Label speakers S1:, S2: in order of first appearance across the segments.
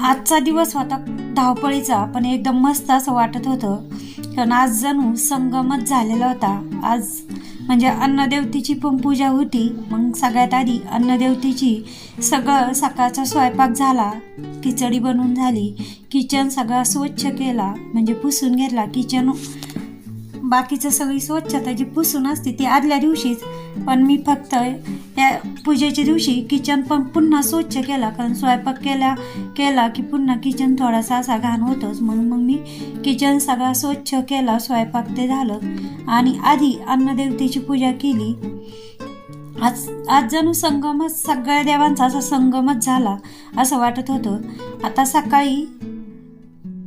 S1: आजचा दिवस होता धावपळीचा पण एकदम मस्त असं वाटत होतं. कारण आज जणू संगमच झालेला होता. आज म्हणजे अन्नदेवतेची पण पूजा होती. मग सगळ्यात आधी अन्नदेवतेची सगळं सकाळचा स्वयंपाक झाला. खिचडी बनवून झाली. किचन सगळा स्वच्छ केला. म्हणजे पुसून घेतला. किचन बाकीचं सगळी स्वच्छता जी पुसून असते ती आदल्या दिवशीच. पण मी फक्त या पूजेच्या दिवशी किचन पण पुन्हा स्वच्छ केला कारण स्वयंपाक केला केला की पुन्हा किचन थोडासा असा घाण होतोच. म्हणून मग मी किचन सगळा स्वच्छ केला स्वयंपाक ते झालं. आणि आधी अन्नदेवतेची पूजा केली. आज आज जणू संगमच सगळ्या देवांचा असा संगमच झाला असं वाटत होतं. आता सकाळी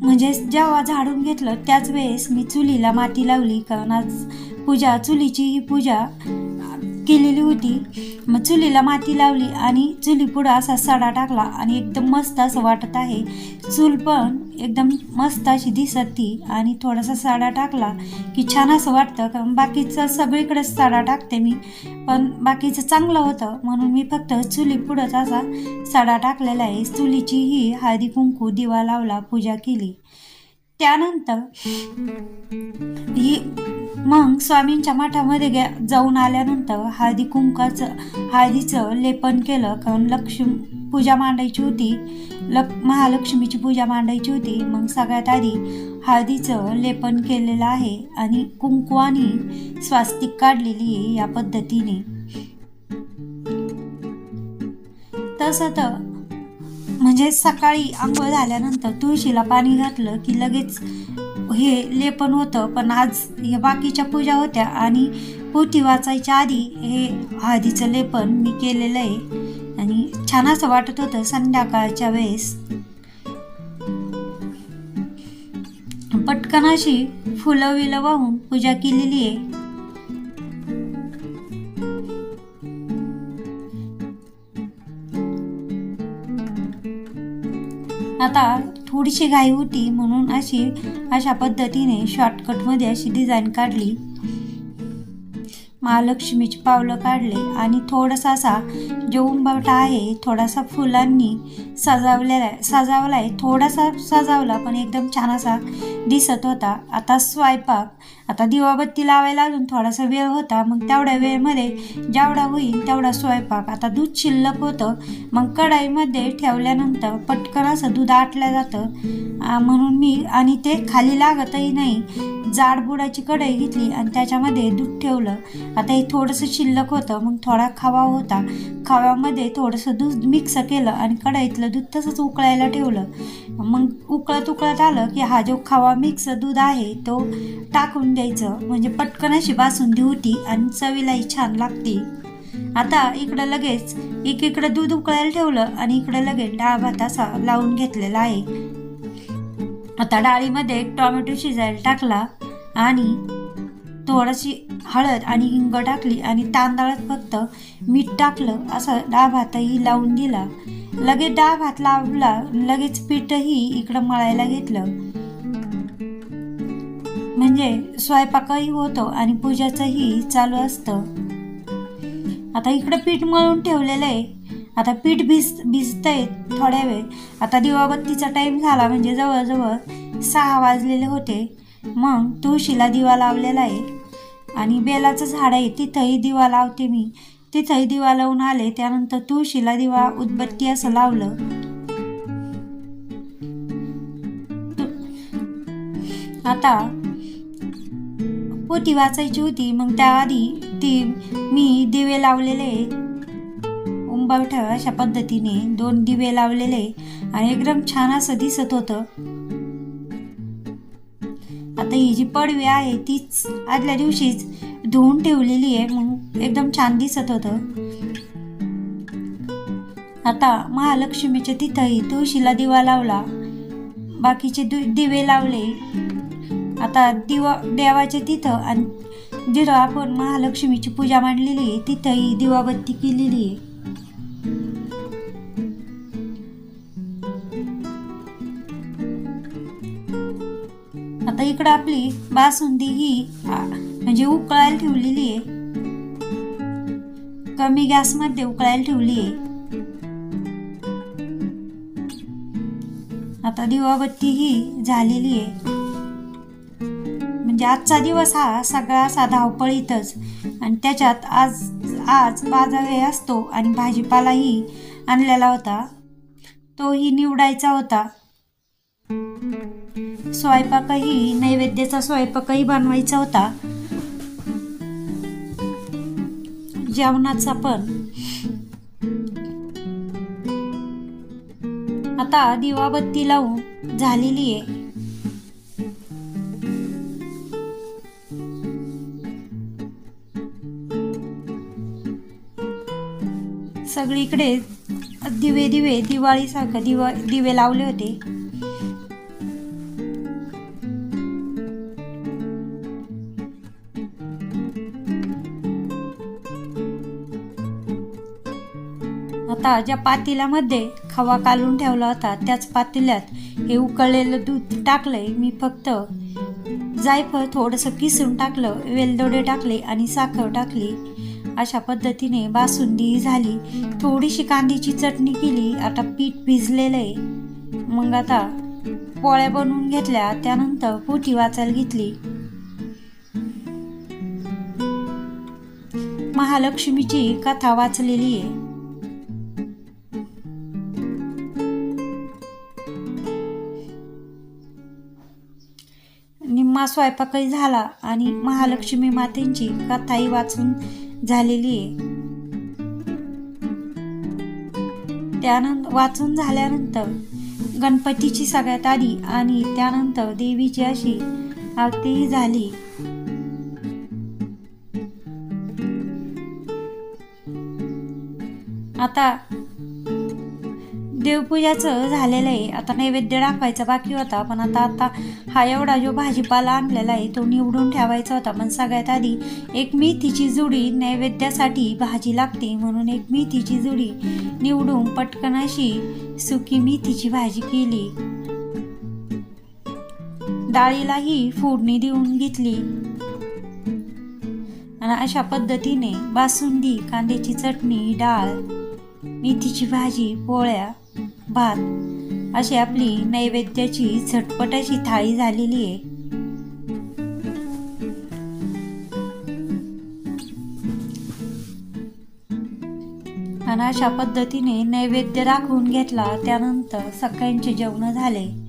S1: म्हणजेच जेव्हा झाडून घेतलं त्याच वेळेस मी चुलीला माती लावली कारण आज पूजा चुलीची ही पूजा केलेली होती. मग चुलीला माती लावली आणि चुली पुढं असा सडा टाकला आणि एकदम मस्त असं वाटत आहे. चूल पण एकदम मस्त अशी दिसत ती आणि थोडासा सडा टाकला की छान असं वाटतं. कारण बाकीचं सगळीकडेच सडा टाकते मी. पण बाकीचं चांगलं होतं. म्हणून मी फक्त चुली पुढंच असा सडा टाकलेला आहे. चुलीची ही हळदी कुंकू दिवा लावला पूजा केली. त्यानंतर ही मग स्वामींच्या मठामध्ये गे जाऊन आल्यानंतर हळदी कुंकाचं हळदीचं लेपन केलं. कारण लक्ष्मी पूजा मांडायची होती. लक महालक्ष्मीची पूजा मांडायची होती. मग सगळ्यात आधी हळदीचं लेपन केलेलं आहे आणि कुंकवानी स्वास्तिक काढलेली आहे या पद्धतीने. तसं तर म्हणजे सकाळी आंघोळ झाल्यानंतर तुळशीला पाणी घातलं की लगेच हे लेपन होतं पण आज हे बाकीच्या पूजा होत्या आणि पोटी वाचायच्या आधी हे हळदीचं लेपन मी केलेलं आहे. आणि छान असं वाटत होतं संध्याकाळच्या वेळेस. पटकन अशी फुलं विलं वाहून पूजा केलेली आहे. आता थोडीशी घाई होती म्हणून अशी अशा पद्धतीने शॉर्टकटमध्ये अशी डिझाईन काढली. महालक्ष्मीची पावलं काढले आणि थोडासा असा जो उंबवटा आहे थोडासा फुलांनी सजावलेला आहे सजावला आहे. थोडासा सजावला पण एकदम छान असा दिसत होता. आता स्वयंपाक आता दिवाबत्ती लावायला अजून थोडासा वेळ होता. मग तेवढ्या वेळेमध्ये जेवढा होईल तेवढा स्वयंपाक. आता दूध शिल्लक होतं. मग कढाईमध्ये ठेवल्यानंतर पटकन असं दूध आटलं जातं. म्हणून मी आणि ते खाली लागतही नाही. जाड बुडाची कढई घेतली आणि त्याच्यामध्ये दूध ठेवलं. आता हे थोडंसं शिल्लक होतं मग थोडा खवा होता. खव्यामध्ये थोडंसं दूध मिक्स केलं आणि कढईतलं दूध तसंच उकळायला ठेवलं. मग उकळत उकळत आलं की हा जो खवा मिक्स दूध आहे तो टाकून द्यायचं. म्हणजे पटकन अशी बासुंदी होती आणि चवीलाही छान लागते. आता इकडं लगेच एक इकडं दूध उकळायला ठेवलं आणि इकडं लगेच डाळ भात असा लावून घेतलेला आहे. आता डाळीमध्ये एक टोमॅटो शिजायला टाकला. आणि थोडीशी हळद आणि हिंग टाकली आणि तांदळात फक्त मीठ टाकलं असं डाळ भातही लावून दिला. लगेच डाळ भात लावला लगेच पीठही इकडं मळायला घेतलं. म्हणजे स्वयंपाकही होतो आणि पूजाचंही चालू असतं. आता इकडं पीठ मळून ठेवलेलं आहे. आता पीठ भिज भिजतंय थोड्या वेळ. आता दिवाबत्तीचा टाईम झाला म्हणजे जवळजवळ सहा वाजलेले होते. मग तुळशीला दिवा लावलेला आहे. आणि बेलाचं झाड आहे तिथंही दिवा लावते मी. तिथंही दिवा लावून आले त्यानंतर तुळशीला दिवा उदबत्ती असं लावलं. आता पोती वाचायची होती मग त्याआधी ती मी दिवे लावलेले उंबावठ्या अशा पद्धतीने दोन दिवे लावलेले. आणि एकदम छान असं दिसत होतं. आता ही जी पडवी आहे तीच आदल्या दिवशीच धुवून ठेवलेली आहे म्हणून एकदम छान दिसत होतं. आता महालक्ष्मीच्या तिथंही तुळशीला दिवा लावला. बाकीचे दु दिवे लावले. आता दिवा देवाच्या तिथं आणि जिथं आपण महालक्ष्मीची पूजा मांडलेली आहे तिथंही दिवाबत्ती केलेली आहे. इकडं आपली बासुंदी ही म्हणजे उकळायला ठेवलेली आहे. कमी गॅसमध्ये उकळायला ठेवली आहे. आता दिवाबत्ती ही झालेली आहे. म्हणजे आजचा दिवस हा सगळा असा धावपळीतच आणि त्याच्यात आज आज बाजारही असतो आणि भाजीपालाही आणलेला होता. तोही निवडायचा होता. स्वयंपाकही नैवेद्याचा स्वयंपाकही बनवायचा होता. जेवणाचा पण. आता दिवाबत्ती लावून झालेली आहे. सगळीकडे दिवे दिवे दिवाळीसारखं दिवा दिवे लावले होते. आता ज्या पातेल्यामध्ये खवा कालून ठेवला होता त्याच पातेल्यात हे उकळलेलं दूध टाकलंय. मी फक्त जायफळ थोडंसं किसून टाकलं वेलदोडे टाकले आणि साखर टाकली. अशा पद्धतीने बासुंदी झाली. थोडीशी कांद्याची चटणी केली. आता पीठ भिजलेलं आहे मग आता पोळ्या बनवून घेतल्या. त्यानंतर पोटी वाचायला घेतली. महालक्ष्मीची कथा वाचलेली आहे. निम्मा स्वयंपाकही झाला आणि महालक्ष्मी मातेंची कथाही वाचून झालेली आहे. त्यानंतर वाचून झाल्यानंतर गणपतीची सगळ्यात आधी आणि त्यानंतर देवीची अशी आरतीही झाली. आता देवपूजाचं झालेलं आहे. आता नैवेद्य दाखवायचा बाकी होता पण आता आता हा एवढा जो भाजीपाला आणलेला आहे तो निवडून ठेवायचा होता. पण सगळ्यात आधी एक मेथीची जुडी नैवेद्यासाठी भाजी लागते. म्हणून एक मेथीची जुडी निवडून पटकन अशी सुकी मेथीची भाजी केली. डाळीलाही फोडणी देऊन घेतली. आणि अशा पद्धतीने बासुंदी कांद्याची चटणी डाळ मेथीची भाजी पोळ्या भात अशी आपली नैवेद्याची झटपट अशी थाळी झालेली आहे. आणि अशा पद्धतीने नैवेद्य राखून घेतला त्यानंतर सगळ्यांचे जेवण झाले.